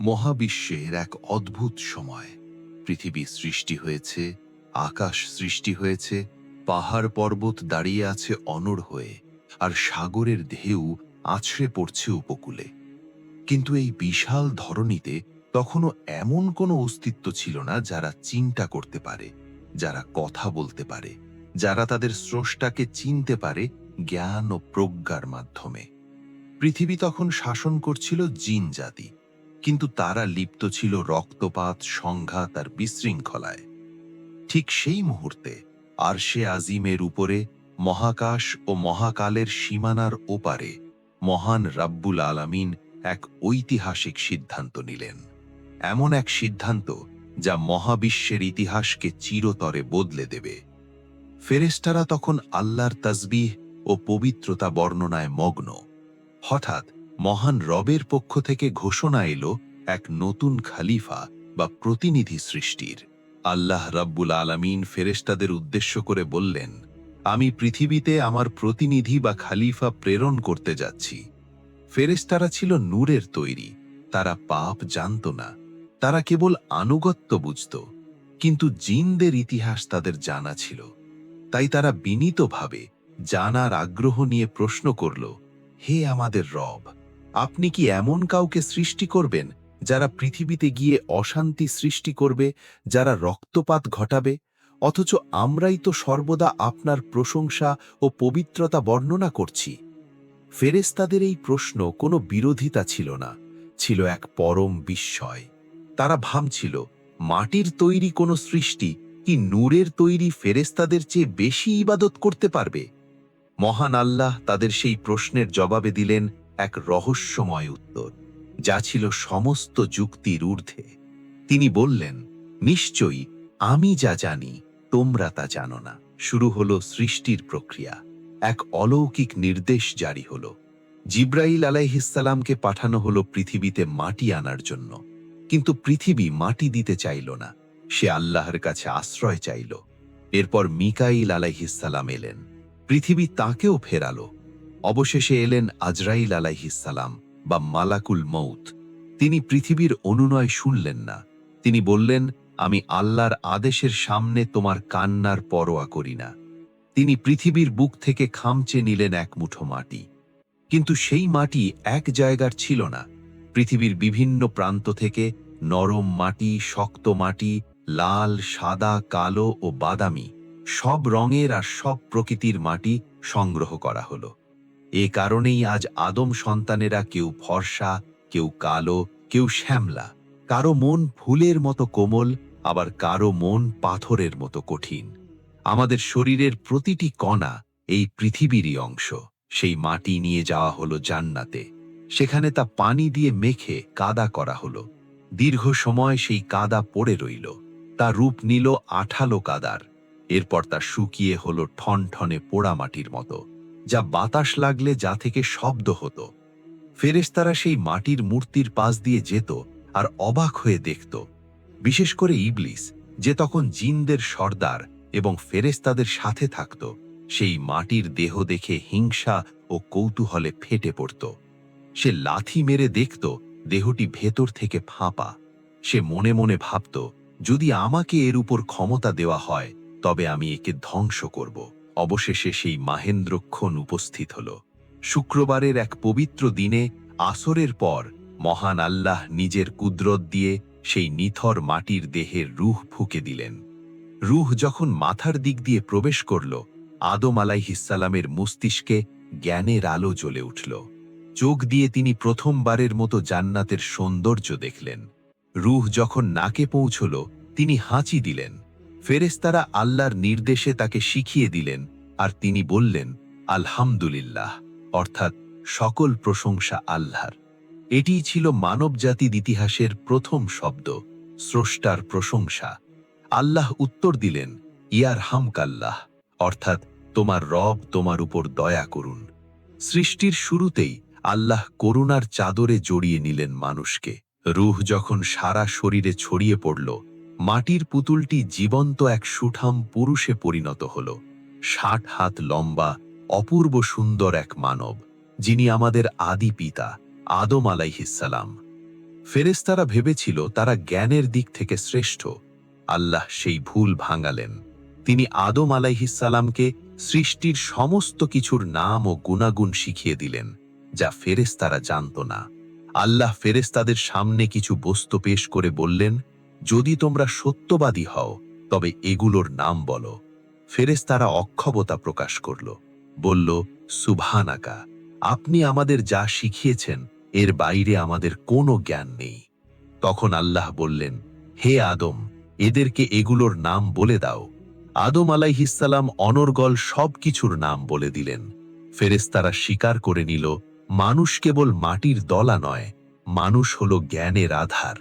মহাবিশ্বের এক অদ্ভুত সময়। পৃথিবী সৃষ্টি হয়েছে, আকাশ সৃষ্টি হয়েছে, পাহাড় পর্বত দাঁড়িয়ে আছে অনড় হয়ে, আর সাগরের ঢেউ আছড়ে পড়ছে উপকূলে। কিন্তু এই বিশাল ধরনীতে তখনও এমন কোনো অস্তিত্ব ছিল না যারা চিন্তা করতে পারে, যারা কথা বলতে পারে, যারা তাদের স্রষ্টাকে চিনতে পারে জ্ঞান ও প্রজ্ঞার মাধ্যমে। পৃথিবী তখন শাসন করছিল জিন জাতি কিন্তু তারা লিপ্ত ছিল রক্তপাত, সংঘাত আর বিশৃঙ্খলায়। ঠিক সেই মুহূর্তে আরশে আজিমের উপরে মহাকাশ ও মহাকালের সীমানার ওপারে মহান রাব্বুল আলামিন এক ঐতিহাসিক সিদ্ধান্ত নিলেন। এমন এক সিদ্ধান্ত যা মহাবিশ্বের ইতিহাসকে চিরতরে বদলে দেবে। ফেরেস্তারা তখন আল্লাহর তসবিহ ও পবিত্রতা বর্ণনায় মগ্ন। হঠাৎ মহান রবের পক্ষ থেকে ঘোষণা এলো এক নতুন খালিফা বা প্রতিনিধি সৃষ্টির। আল্লাহ রাব্বুল আলামিন ফেরেশতাদের উদ্দেশ্য করে বললেন, আমি পৃথিবীতে আমার প্রতিনিধি বা খালিফা প্রেরণ করতে যাচ্ছি। ফেরেশতারা ছিল নূরের তৈরি, তারা পাপ জানত না, তারা কেবল আনুগত্য বুঝত, কিন্তু জিনদের ইতিহাস তাদের জানা ছিল। তাই তারা বিনীতভাবে জানার আগ্রহ নিয়ে প্রশ্ন করল, হে আমাদের রব আপনি কি এমন কাউকে সৃষ্টি করবেন, যারা পৃথিবীতে গিয়ে অশান্তি সৃষ্টি করবে, যারা রক্তপাত ঘটাবে? অথচ আমরাই তো সর্বদা আপনার প্রশংসা ও পবিত্রতা বর্ণনা করছি। ফেরেস্তাদের এই প্রশ্ন কোনো বিরোধিতা ছিল না, ছিল এক পরম বিস্ময়। তারা ভাবছিল, মাটির তৈরি কোনো সৃষ্টি কি নূরের তৈরি ফেরেস্তাদের চেয়ে বেশি ইবাদত করতে পারবে? মহান আল্লাহ তাদের সেই প্রশ্নের জবাবে দিলেন এক রহস্যময় উত্তর, যা ছিল সমস্ত যুক্তির ঊর্ধ্বে। তিনি বললেন, নিশ্চয়ই, আমি যা জানি, তোমরা তা জানো না। শুরু হলো সৃষ্টির প্রক্রিয়া। এক অলৌকিক নির্দেশ জারি হলো। জিব্রাইল আলাইহিসালামকে পাঠানো হলো পৃথিবীতে মাটি আনার জন্য। কিন্তু পৃথিবী মাটি দিতে চাইল না। সে আল্লাহর কাছে আশ্রয় চাইল। এরপর মিকাইল আলাইহিসালাম এলেন। পৃথিবী তাকেও ফেরালো। অবশেষে এলেন আজরাইল আলাইহিসালাম বা মালাকুল মৌত তিনি পৃথিবীর অনুনয় শুনলেন না। তিনি বললেন, আমি আল্লাহর আদেশের সামনে তোমার কান্নার পরোয়া করি না। তিনি পৃথিবীর বুক থেকে খামচে নিলেন এক মুঠো মাটি। কিন্তু সেই মাটি এক জায়গার ছিল না। পৃথিবীর বিভিন্ন প্রান্ত থেকে নরম মাটি, শক্ত মাটি, লাল, সাদা, কালো ও বাদামি সব রঙের আর সব প্রকৃতির মাটি সংগ্রহ করা হলো। এ কারণেই আজ আদম সন্তানেরা কেউ ফর্সা, কেউ কালো, কেউ শ্যামলা। কারও মন ফুলের মতো কোমল, আবার কারও মন পাথরের মতো কঠিন। আমাদের শরীরের প্রতিটি কণা এই পৃথিবীরই অংশ। সেই মাটি নিয়ে যাওয়া হলো জান্নাতে। সেখানে তা পানি দিয়ে মেখে কাদা করা হলো। দীর্ঘ সময় সেই কাদা পড়ে রইল। তা রূপ নিল আঠালো কাদার। এরপর তা শুকিয়ে হলো ঠনঠনে পোড়া মাটির মতো। যা বাতাস লাগলে যা থেকে শব্দ হতো। ফেরেশতারা সেই মাটির মূর্তির পাশ দিয়ে যেত আর অবাক হয়ে দেখত। বিশেষ করে ইবলিস, যে তখন জিনদের সর্দার এবং ফেরেশতাদের সাথে থাকত, সেই মাটির দেহ দেখে হিংসা ও কৌতূহলে ফেটে পড়ত। সে লাথি মেরে দেখত দেহটি ভেতর থেকে ফাঁপা। সে মনে মনে ভাবত, যদি আমাকে এর উপর ক্ষমতা দেওয়া হয়, তবে আমি একে ধ্বংস করব। অবশেষে সেই মাহেন্দ্রক্ষণ উপস্থিত হল। শুক্রবারের এক পবিত্র দিনে আসরের পর মহান আল্লাহ নিজের কুদরত দিয়ে সেই নিথর মাটির দেহের রুহ ফুঁকে দিলেন। রুহ যখন মাথার দিক দিয়ে প্রবেশ করল, আদম আলাইহিসালামের মস্তিষ্কে জ্ঞানের আলো জ্বলে উঠল। চোখ দিয়ে তিনি প্রথমবারের মতো জান্নাতের সৌন্দর্য দেখলেন। রুহ যখন নাকে পৌঁছল, তিনি হাঁচি দিলেন। ফেরেস্তারা আল্লাহর নির্দেশে তাকে শিখিয়ে দিলেন আর তিনি বললেন, আলহামদুলিল্লাহ। অর্থাৎ সকল প্রশংসা আল্লাহর। এটিই ছিল মানবজাতির ইতিহাসের প্রথম শব্দ, স্রষ্টার প্রশংসা। আল্লাহ উত্তর দিলেন ইয়ার হামকাল্লাহ অর্থাৎ, তোমার রব তোমার উপর দয়া করুন। সৃষ্টির শুরুতেই আল্লাহ করুণার চাদরে জড়িয়ে নিলেন মানুষকে। রুহ যখন সারা শরীরে ছড়িয়ে পড়ল মাটির পুতুলটি জীবন্ত এক সুঠাম পুরুষে পরিণত হল। ষাট হাত লম্বা, অপূর্ব সুন্দর এক মানব, যিনি আমাদের আদি পিতা, আদম আলাইহিসালাম ফেরেস্তারা ভেবেছিল তারা জ্ঞানের দিক থেকে শ্রেষ্ঠ। আল্লাহ সেই ভুল ভাঙালেন। তিনি আদম আলাইহিসালামকে সৃষ্টির সমস্ত কিছুর নাম ও গুণাগুণ শিখিয়ে দিলেন, যা ফেরেস্তারা জানত না। আল্লাহ ফেরেস্তাদের সামনে কিছু বস্তু পেশ করে বললেন যদি তোমরা সত্যবাদী হও, তবে এগুলোর নাম বলো। ফেরেস্তারা অক্ষমতা প্রকাশ করল, বলল সুভানাকা আপনি আমাদের যা শিখিয়েছেন, এর বাইরে আমাদের কোনো জ্ঞান নেই। তখন আল্লাহ বললেন, হে আদম, এদেরকে এগুলোর নাম বলে দাও। আদম আলাইহিসাল্লাম অনর্গল সব কিছুর নাম বলে দিলেন। ফেরেস্তারা স্বীকার করে নিল, মানুষ কেবল মাটির দলা নয়, মানুষ হল জ্ঞানের আধার।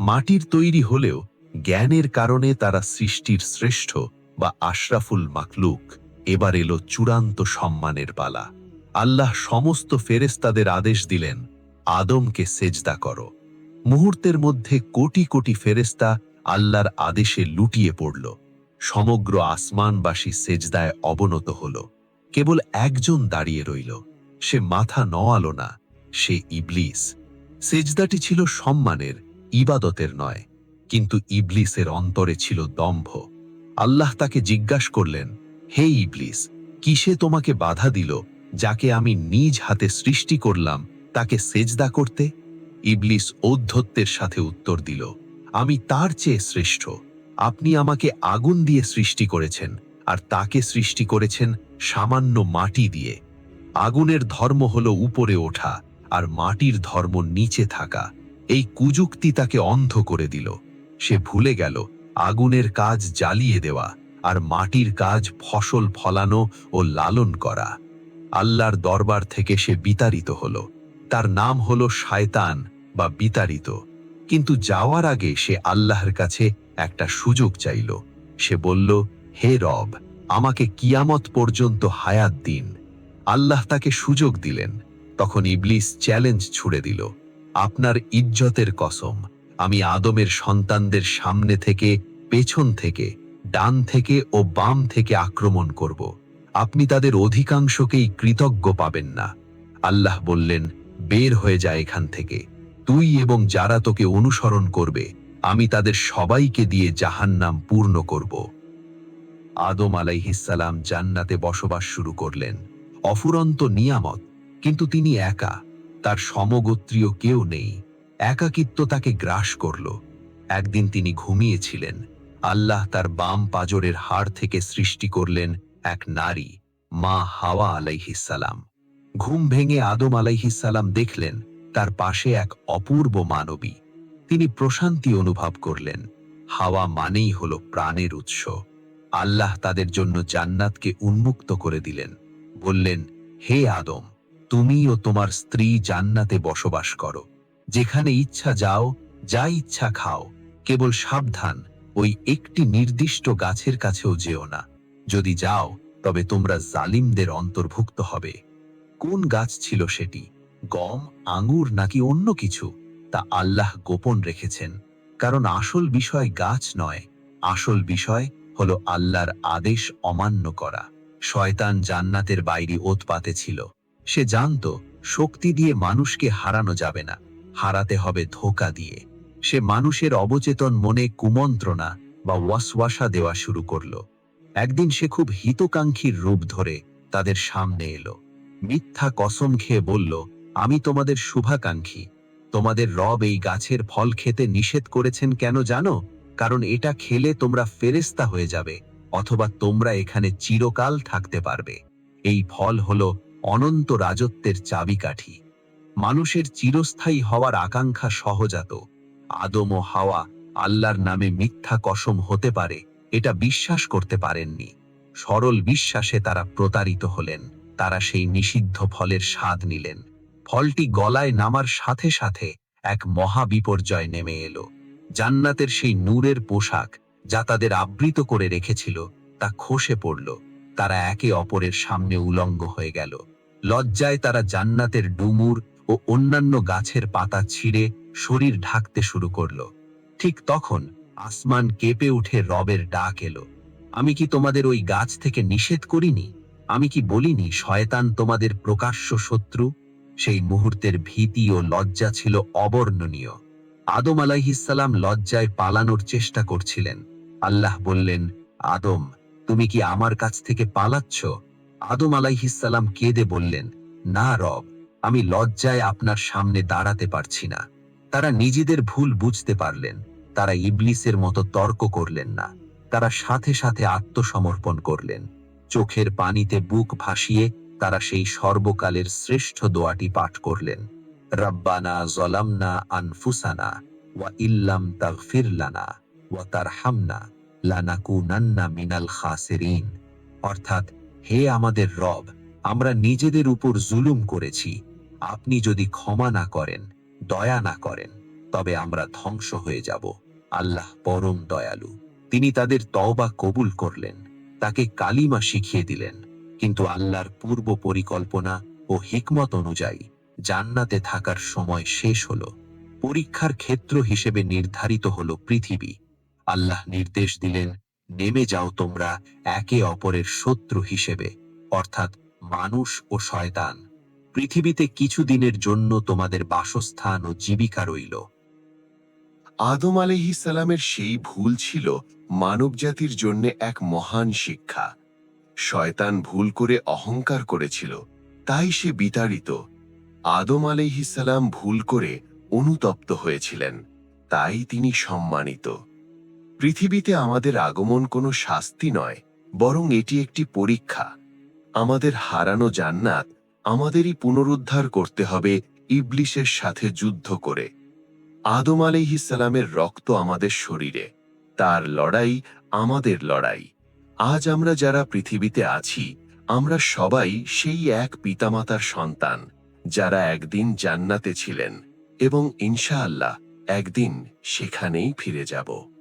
মাটির তৈরি হলেও জ্ঞানের কারণে তারা সৃষ্টির শ্রেষ্ঠ বা আশরাফুল মাকলুক এবার এলো চূড়ান্ত সম্মানের পালা। আল্লাহ সমস্ত ফেরেস্তাদের আদেশ দিলেন, আদমকে সেজদা করো। মুহূর্তের মধ্যে কোটি কোটি ফেরেস্তা আল্লাহর আদেশে লুটিয়ে পড়ল। সমগ্র আসমানবাসী সেজদায় অবনত হল। কেবল একজন দাঁড়িয়ে রইল। সে মাথা নওয়ালো না, সে ইবলিস। সেজদাটি ছিল সম্মানের ইবাদতের নয়, কিন্তু ইবলিসের অন্তরে ছিল দম্ভ। আল্লাহ তাকে জিজ্ঞাসা করলেন, হে ইবলিস, কিসে তোমাকে বাধা দিল, যাকে আমি নিজ হাতে সৃষ্টি করলাম, তাকে সেজদা করতে? ইবলিস ঔদ্ধত্যের সাথে উত্তর দিল, আমি তার চেয়ে শ্রেষ্ঠ। আপনি আমাকে আগুন দিয়ে সৃষ্টি করেছেন, আর তাকে সৃষ্টি করেছেন সামান্য মাটি দিয়ে। আগুনের ধর্ম হল উপরে ওঠা, আর মাটির ধর্ম নিচে থাকা। এই কুযুক্তি তাকে অন্ধ করে দিল। সে ভুলে গেল আগুনের কাজ জ্বালিয়ে দেওয়া আর মাটির কাজ ফসল ফলানো ও লালন করা। আল্লাহর দরবার থেকে সে বিতাড়িত হল। তার নাম হল শায়তান বা বিতাড়িত। কিন্তু যাওয়ার আগে সে আল্লাহর কাছে একটা সুযোগ চাইল। সে বলল, হে রব, আমাকে কিয়ামত পর্যন্ত হায়াত দিন। আল্লাহ তাকে সুযোগ দিলেন। তখন ইবলিস চ্যালেঞ্জ ছুড়ে দিল। আপনার ইজ্জতের কসম। আমি আদমের সন্তানদের সামনে থেকে, পেছন থেকে, ডান থেকে ও বাম থেকে আক্রমণ করব। আপনি তাদের অধিকাংশকেই কৃতজ্ঞ পাবেন না। আল্লাহ বললেন, বের হয়ে যায় এখান থেকে। তুই এবং যারা তোকে অনুসরণ করবে, আমি তাদের সবাইকে দিয়ে জাহান্নাম পূর্ণ করব। আদম আলাইহিসালাম জান্নাতে বসবাস শুরু করলেন। অফুরন্ত নিয়ামত, কিন্তু তিনি একা। তার সমগোত্রীয় কেউ নেই। একাকিত্ব তাকে গ্রাস করল। একদিন তিনি ঘুমিয়েছিলেন। আল্লাহ তার বাম পাজরের হাড় থেকে সৃষ্টি করলেন এক নারী, মা হাওয়া আলাইহিসালাম ঘুম ভেঙে আদম আলাইহিসালাম দেখলেন, তার পাশে এক অপূর্ব মানবী। তিনি প্রশান্তি অনুভব করলেন। হাওয়া মানেই হল প্রাণের উৎস। আল্লাহ তাদের জন্য জান্নাতকে উন্মুক্ত করে দিলেন। বললেন, হে আদম তুমি ও তোমার স্ত্রী জান্নাতে বসবাস করো। যেখানে ইচ্ছা যাও, যা ইচ্ছা খাও। কেবল সাবধান, ওই একটি নির্দিষ্ট গাছের কাছেও যেও না। যদি যাও, তবে তোমরা জালিমদের অন্তর্ভুক্ত হবে। কোন গাছ ছিল সেটি? গম, আঙুর নাকি অন্য কিছু? তা আল্লাহ গোপন রেখেছেন। কারণ আসল বিষয় গাছ নয়, আসল বিষয় হলো আল্লাহর আদেশ অমান্য করা। শয়তান জান্নাতের বাইরে ওতপাতে ছিল। সে জানত শক্তি দিয়ে মানুষকে হারানো যাবে না, হারাতে হবে ধোকা দিয়ে। সে মানুষের অবচেতন মনে কুমন্ত্রণা বা ওয়াসওয়াসা দেওয়া শুরু করল। একদিন সে খুব হিতকাঙ্ক্ষীর রূপ ধরে তাদের সামনে এলো। মিথ্যা কসম খেয়ে বলল, আমি তোমাদের শুভাকাঙ্ক্ষী। তোমাদের রব এই গাছের ফল খেতে নিষেধ করেছেন কেন জানো? কারণ এটা খেলে তোমরা ফেরেস্তা হয়ে যাবে, অথবা তোমরা এখানে চিরকাল থাকতে পারবে। এই ফল হল অনন্ত রাজত্বের চাবিকাঠি। মানুষের চিরস্থায়ী হওয়ার আকাঙ্ক্ষা সহজাত। আদম ও হাওয়া আল্লাহর নামে মিথ্যা কসম হতে পারে, এটা বিশ্বাস করতে পারেননি। সরল বিশ্বাসে তারা প্রতারিত হলেন, তারা সেই নিষিদ্ধ ফলের স্বাদ নিলেন। ফলটি গলায় নামার সাথে সাথে এক মহা বিপর্যয় নেমে এলো। জান্নাতের সেই নূরের পোশাক যা তাদের আবৃত করে রেখেছিল, তা খসে পড়ল। তারা একে অপরের সামনে উলঙ্গ হয়ে গেল। লজ্জায় তারা জান্নাতের ডুমুর ও অন্যান্য গাছের পাতা ছিঁড়ে শরীর ঢাকতে শুরু করল। ঠিক তখন আসমান কেঁপে উঠে রবের ডাক এলো। আমি কি তোমাদের ওই গাছ থেকে নিষেধ করিনি? আমি কি বলিনি, শয়তান তোমাদের প্রকাশ্য শত্রু? সেই মুহূর্তের ভীতি ও লজ্জা ছিল অবর্ণনীয়। আদম আলাইহিসাল্লাম লজ্জায় পালানোর চেষ্টা করছিলেন। আল্লাহ বললেন, আদম, তুমি কি আমার কাছ থেকে পালাচ্ছ? আদম আলাইহিসাল্লাম কেঁদে বললেন, না রব, আমি লজ্জায় আপনার সামনে দাঁড়াতে পারছি না। তারা নিজেদের ভুল বুঝতে পারলেন, তারা ইবলিসের মতো তর্ক করলেন না, তারা সাথে সাথে আত্মসমর্পণ করলেন। চোখের পানিতে বুক ভাসিয়ে তারা সেই সর্বকালের শ্রেষ্ঠ দোয়াটি পাঠ করলেন, রব্বানা জলামনা আনফুসানা ওয়া ইল্লাম তাগফির লানা ওয়া তারহামনা লানাকুনান্না মিনাল খাসিরিন। অর্থাৎ হে আমাদের রব, আমরা নিজেদের উপর জুলুম করেছি। আপনি যদি ক্ষমা না করেন, দয়া না করেন, তবে আমরা ধ্বংস হয়ে যাব। আল্লাহ পরম দয়ালু। তিনি তাদের তওবা কবুল করলেন, তাকে কালিমা শিখিয়ে দিলেন। কিন্তু আল্লাহর পূর্ব পরিকল্পনা ও হিকমত অনুযায়ী জান্নাতে থাকার সময় শেষ হল। পরীক্ষার ক্ষেত্র হিসেবে নির্ধারিত হল পৃথিবী। আল্লাহ নির্দেশ দিলেন নেমে যাও তোমরা একে অপরের শত্রু হিসেবে, অর্থাৎ মানুষ ও শয়তান। পৃথিবীতে কিছু দিনের জন্য তোমাদের বাসস্থান ও জীবিকা রইল। আদম আলাইহিসালামের সেই ভুল ছিল মানবজাতির জন্য এক মহান শিক্ষা। শয়তান ভুল করে অহংকার করেছিল, তাই সে বিতাড়িত। আদম আলাইহিসালাম ভুল করে অনুতপ্ত হয়েছিলেন, তাই তিনি সম্মানিত। পৃথিবীতে আমাদের আগমন কোনো শাস্তি নয়, বরং এটি একটি পরীক্ষা। আমাদের হারানো জান্নাত আমাদেরই পুনরুদ্ধার করতে হবে ইবলিশের সাথে যুদ্ধ করে। আদম আলাইহিসালামের রক্ত আমাদের শরীরে। তার লড়াই আমাদের লড়াই। আজ আমরা যারা পৃথিবীতে আছি, আমরা সবাই সেই এক পিতামাতার সন্তান, যারা একদিন জান্নাতে ছিলেন এবং ইনশাআল্লাহ একদিন সেখানেই ফিরে যাব।